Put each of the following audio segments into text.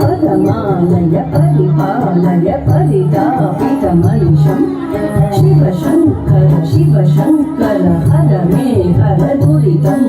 పరమాలయ పరిపాలయ పరిదాపితమైషం శివ శంకర శివ శంకర హర మే హర దురితం.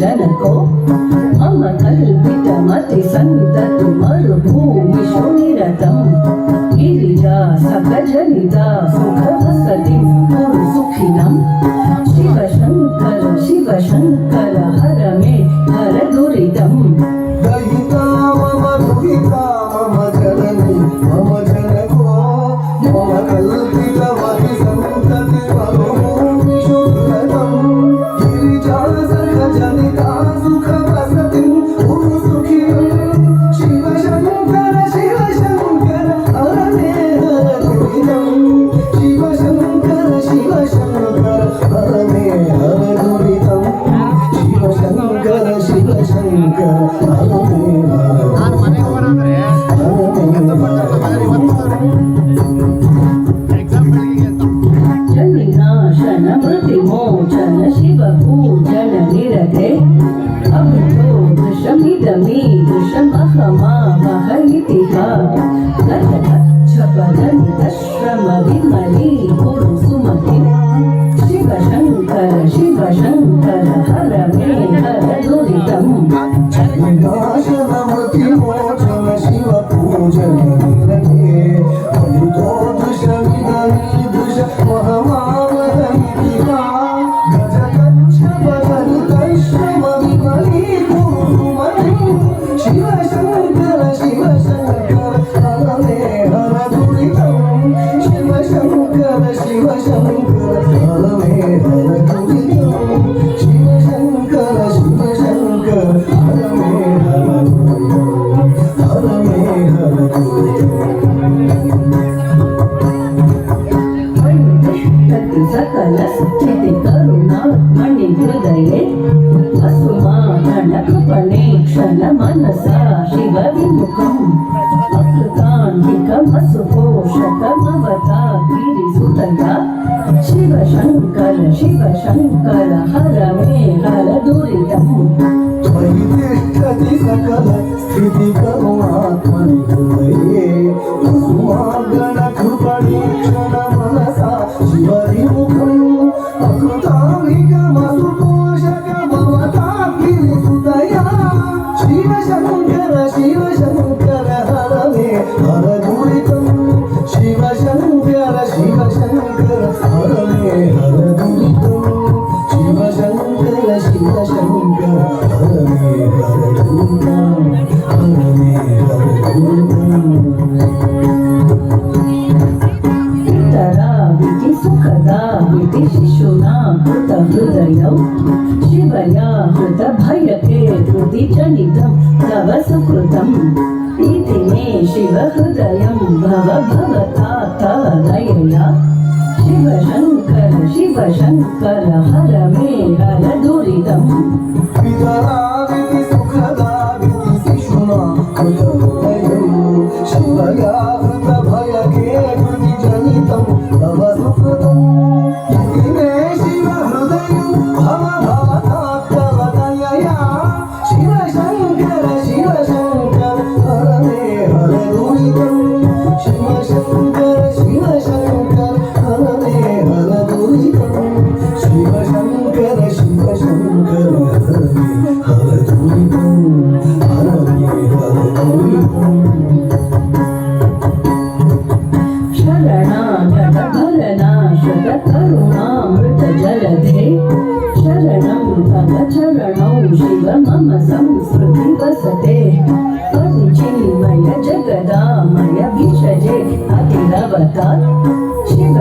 జనకో మమ కల్పిత మతి సంతతు మరుభూమి శోనిరతం గిరిజా సకజనిత సుఖ వసతి సుఖినం ಕಳ್ಳ ईदृशमहमा मह इतिह गतच्छपदन्तश्रम विमली कुरु सुमति शिव शङ्कर शिव शङ्कर हर मे हर दुरितम् ಕ್ಷಣ ಮನಸ ಶಿವ ವಿಮುಖಂ शिव शंकर शिव शंकर हर मे हर दुरितम् सकल स्थितिकरुणात्मनि हृदये ಜ್ಯೋತಿಷು ನಾಹೃತ ಹೃದಯೌ ಶಿವಯಾಹೃತ ಭೈರತೆ ಹೃದಿ ಚ ನಿಧಂ ತವ ಸುಕೃತಂ इति मे शिवहृदयं भव भवता तव दयया शिवशङ्कर शिवशङ्कर, हर मे, हर दुरितम्। शरणं भव शरणौ शिव मम संस्कृति वसते चिन्मय जगदामय विषजे अखिलवता शिव